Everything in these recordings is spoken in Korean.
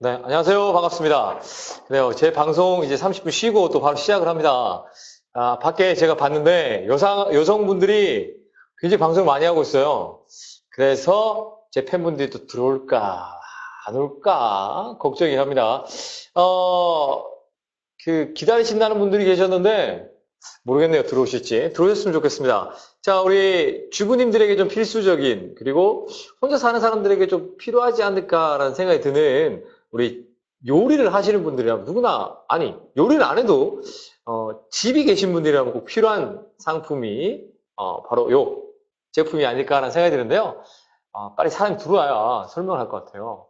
네, 안녕하세요. 반갑습니다. 그래요. 제 방송 이제 30분 쉬고 또 바로 시작을 합니다. 아, 밖에 제가 봤는데 여성, 여성분들이 굉장히 방송을 많이 하고 있어요. 그래서 제 팬분들이 또 들어올까, 안 올까, 걱정이 합니다. 어, 그, 기다리신다는 분들이 계셨는데, 모르겠네요. 들어오실지. 들어오셨으면 좋겠습니다. 자, 우리 주부님들에게 좀 필수적인, 그리고 혼자 사는 사람들에게 좀 필요하지 않을까라는 생각이 드는 우리 요리를 하시는 분들이라면 누구나, 아니, 요리를 안 해도, 어, 집이 계신 분들이라면 꼭 필요한 상품이, 어, 바로 요 제품이 아닐까라는 생각이 드는데요. 어, 빨리 사람이 들어와야 설명을 할 것 같아요.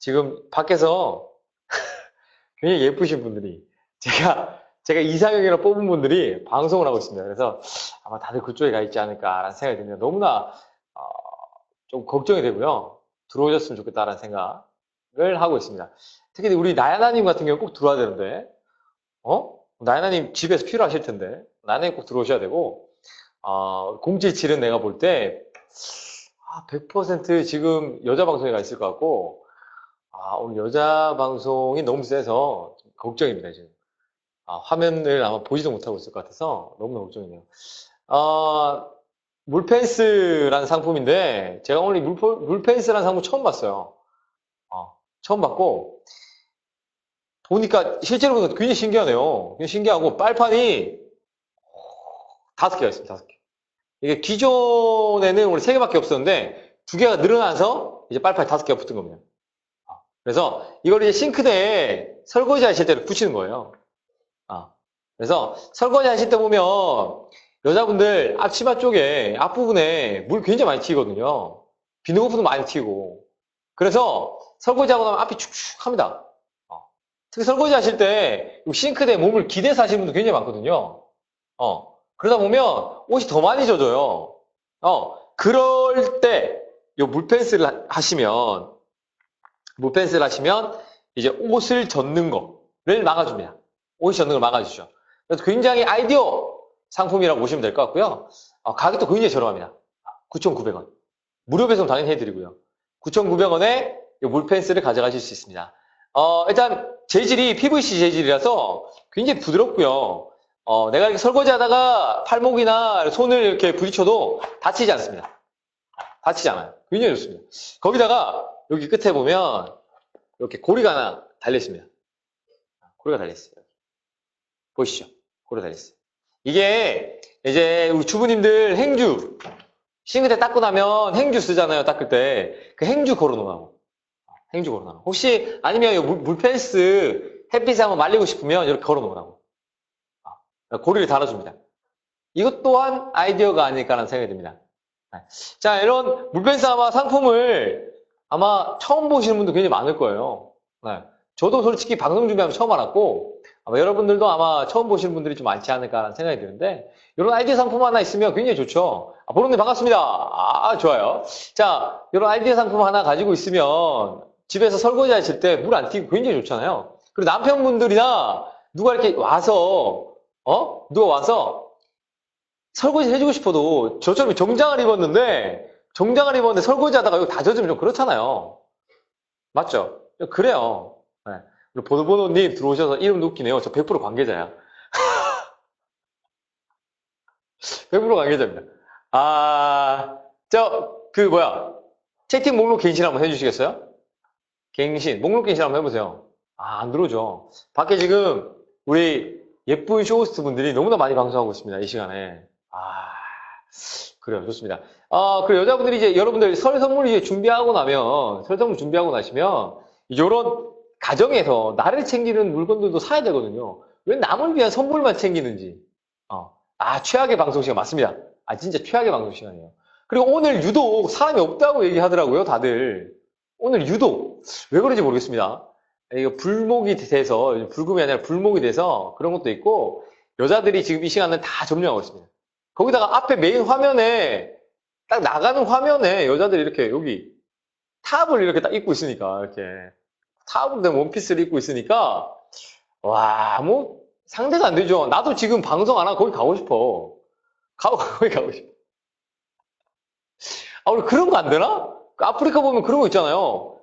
지금 밖에서 굉장히 예쁘신 분들이, 제가, 제가 이상형이라 뽑은 분들이 방송을 하고 있습니다. 그래서 아마 다들 그쪽에 가 있지 않을까라는 생각이 듭니다. 너무나, 어, 좀 걱정이 되고요. 들어오셨으면 좋겠다라는 생각 을 하고 있습니다. 특히 우리 나야나님 같은 경우 꼭 들어와야 되는데, 어? 나야나님 집에서 필요하실 텐데, 나야나님 꼭 들어오셔야 되고, 어, 077은 내가 볼 때, 아, 100% 지금 여자 방송에 가 있을 것 같고, 아, 오늘 여자 방송이 너무 세서 좀 걱정입니다, 지금. 아, 화면을 아마 보지도 못하고 있을 것 같아서 너무나 걱정이네요. 아, 물펜스라는 상품인데, 제가 오늘 물펜스라는 상품 처음 봤어요. 어, 처음 봤고, 보니까, 실제로 보니까 굉장히 신기하네요. 굉장히 신기하고, 빨판이 다섯 개가 있습니다, 다섯 개. 이게 기존에는 우리 세 개밖에 없었는데, 두 개가 늘어나서 이제 빨판이 다섯 개가 붙은 겁니다. 어, 그래서 이걸 이제 싱크대에 설거지 하실 때 붙이는 거예요. 아, 그래서 설거지 하실 때 보면 여자분들 앞치마 쪽에 앞부분에 물 굉장히 많이 튀거든요. 비누거품도 많이 튀고. 그래서 설거지하고 나면 앞이 축축합니다. 어. 특히 설거지 하실 때 싱크대에 몸을 기대서 하시는 분들 굉장히 많거든요. 어. 그러다 보면 옷이 더 많이 젖어요. 어. 그럴 때 이 물펜스를 하시면 물펜스를 하시면 이제 옷을 젖는 거를 막아줍니다. 옷이 젖는 걸 막아주죠. 그래서 굉장히 아이디어 상품이라고 보시면 될 것 같고요. 어, 가격도 굉장히 저렴합니다. 9,900원. 무료 배송 당연히 해드리고요. 9,900원에 물펜스를 가져가실 수 있습니다. 어, 일단 재질이 PVC 재질이라서 굉장히 부드럽고요. 어, 내가 이렇게 설거지 하다가 팔목이나 손을 이렇게 부딪혀도 다치지 않습니다. 다치지 않아요. 굉장히 좋습니다. 거기다가 여기 끝에 보면 이렇게 고리가 하나 달려있습니다. 고리가 달려있어요. 보이시죠? 고리 달렸어요. 이게 이제 우리 주부님들 행주 싱크대 닦고 나면 행주 쓰잖아요. 닦을 때 그 행주 걸어놓으라고. 행주 걸어놓으라고. 혹시 아니면 물, 물펜스 햇빛에 한번 말리고 싶으면 이렇게 걸어놓으라고. 고리를 달아줍니다. 이것 또한 아이디어가 아닐까라는 생각이 듭니다. 자, 이런 물펜스 아마 상품을 아마 처음 보시는 분도 굉장히 많을 거예요. 네. 저도 솔직히 방송 준비하면 처음 알았고, 아마 여러분들도 아마 처음 보시는 분들이 좀 많지 않을까라는 생각이 드는데, 이런 아이디어 상품 하나 있으면 굉장히 좋죠. 아, 보롱님 반갑습니다. 아, 좋아요. 자, 이런 아이디어 상품 하나 가지고 있으면 집에서 설거지 하실 때 물 안 튀고 굉장히 좋잖아요. 그리고 남편분들이나 누가 이렇게 와서, 어? 누가 와서 설거지 해주고 싶어도 저처럼 정장을 입었는데, 정장을 입었는데 설거지 하다가 이거 다 젖으면 좀 그렇잖아요. 맞죠? 그래요. 네. 보노보노님 들어오셔서 이름도 웃기네요. 저 100% 관계자야. 100% 관계자입니다. 아, 저, 그, 뭐야. 채팅 목록 갱신 한번 해주시겠어요? 갱신. 목록 갱신 한번 해보세요. 아, 안 들어오죠. 밖에 지금, 우리 예쁜 쇼호스트 분들이 너무나 많이 방송하고 있습니다. 이 시간에. 아, 그래요. 좋습니다. 아, 그리고 여자분들이 이제 여러분들 설 선물 이제 준비하고 나면, 설 선물 준비하고 나시면, 요런 가정에서 나를 챙기는 물건들도 사야 되거든요. 왜 남을 위한 선물만 챙기는지. 어. 아, 최악의 방송 시간 맞습니다. 아, 진짜 최악의 방송 시간이에요. 그리고 오늘 유독 사람이 없다고 얘기하더라고요, 다들. 오늘 유독. 왜 그런지 모르겠습니다. 이거 불목이 돼서, 불금이 아니라 불목이 돼서 그런 것도 있고, 여자들이 지금 이 시간은 다 점령하고 있습니다. 거기다가 앞에 메인 화면에, 딱 나가는 화면에 여자들이 이렇게 여기 탑을 이렇게 딱 입고 있으니까, 이렇게. 탑으로 된 원피스를 입고 있으니까, 와, 뭐, 상대가 안 되죠. 나도 지금 방송 안 하고 거기 가고 싶어. 가고, 거기 가고 싶어. 아, 우리 그런 거 안 되나? 그 아프리카 보면 그런 거 있잖아요.